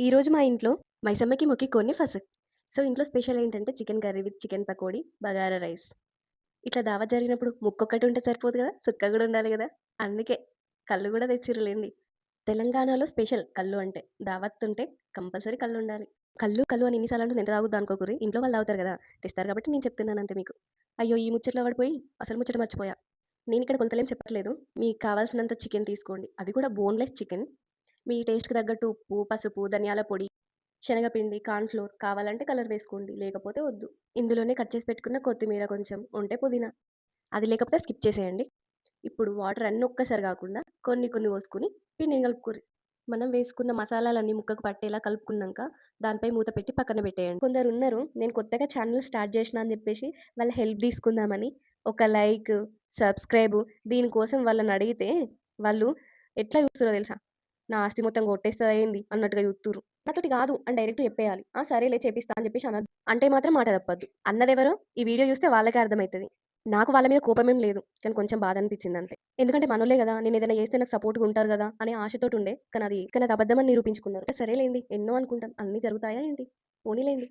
ఈరోజు మా ఇంట్లో మైసమ్మకి మొక్కి కొన్ని ఫసక్. సో, ఇంట్లో స్పెషల్ ఏంటంటే chicken curry with chicken pakodi, bagara rice. ఇట్లా దావత్ జరిగినప్పుడు ముక్కొక్కటి ఉంటే సరిపోదు కదా సుక్క కూడా ఉండాలి కదా అందుకే కళ్ళు కూడా తెచ్చిరులేండి తెలంగాణలో స్పెషల్ కళ్ళు అంటే. దావత్ ఉంటే కంపల్సరీ కళ్ళు ఉండాలి కళ్ళు కల్లు అని ఎన్నిసార్లు సార్లు ఎంత తాగొద్దు అనుకోకూరి ఇంట్లో వాళ్ళు తాగుతారు కదా తెస్తారు కాబట్టి నేను చెప్తున్నాను అంతే మీకు. అయ్యో! ఈ ముచ్చట్లో పడిపోయి అసలు ముచ్చట మర్చిపోయా. నేను ఇక్కడ కొలతలేం చెప్పట్లేదు. మీకు కావాల్సినంత చికెన్ తీసుకోండి. అది కూడా బోన్‌లెస్ చికెన్. మీ టేస్ట్‌కి తగ్గట్టు ఉప్పు, పసుపు, ధనియాల పొడి, శనగపిండి, కార్న్ఫ్లోర్ కావాలంటే కలర్ వేసుకోండి. లేకపోతే వద్దు. ఇందులోనే కట్ చేసి పెట్టుకున్న కొత్తిమీర కొంచెం, ఉంటే పుదీనా. అది లేకపోతే స్కిప్ చేసేయండి. ఇప్పుడు వాటర్ అన్నీ ఒక్కసారి కాకుండా కొన్ని కొన్ని పోసుకొని పిండిని కలుపుకోరు మనం వేసుకున్న మసాలాలన్నీ ముక్కకు పట్టేలా కలుపుకున్నాక దానిపై మూత పెట్టి పక్కన పెట్టేయండి. కొందరు ఉన్నారు నేను కొత్తగా ఛానల్ స్టార్ట్ చేసినా అని చెప్పేసి వాళ్ళ హెల్ప్ తీసుకుందామని ఒక లైక్, సబ్స్క్రైబ్ దీనికోసం వాళ్ళని అడిగితే వాళ్ళు ఎట్లా చూస్తుర్రో తెలుసా? నా ఆస్తి మొత్తం కొట్టేస్తుంది ఏంది అన్నట్టుగా చూస్తురు నాతోటి కాదు అని డైరెక్ట్ చెప్పేయాలి. ఆ! సరేలే చేపిస్తా అని చెప్పేసి అనొద్దు. అంటే మాత్రం మాట తప్పొద్దు. అన్నదెవరో ఈ వీడియో చూస్తే వాళ్ళకే అర్థమవుతుంది నాకు వాళ్ళ మీద కోపమేం లేదు. కానీ కొంచెం బాధ అనిపించింది అంతే. ఎందుకంటే మనోలే కదా నేను ఏదైనా చేస్తే నాకు సపోర్ట్‌గా ఉంటారు కదా అనే ఆశతోటి ఉండే. కానీ అది కానీ అది అబద్ధమని నిరూపించుకున్నారు. సరేలేండి ఎన్నో అనుకుంటాం. అన్నీ జరుగుతాయా ఏంటి? పోనీలేండి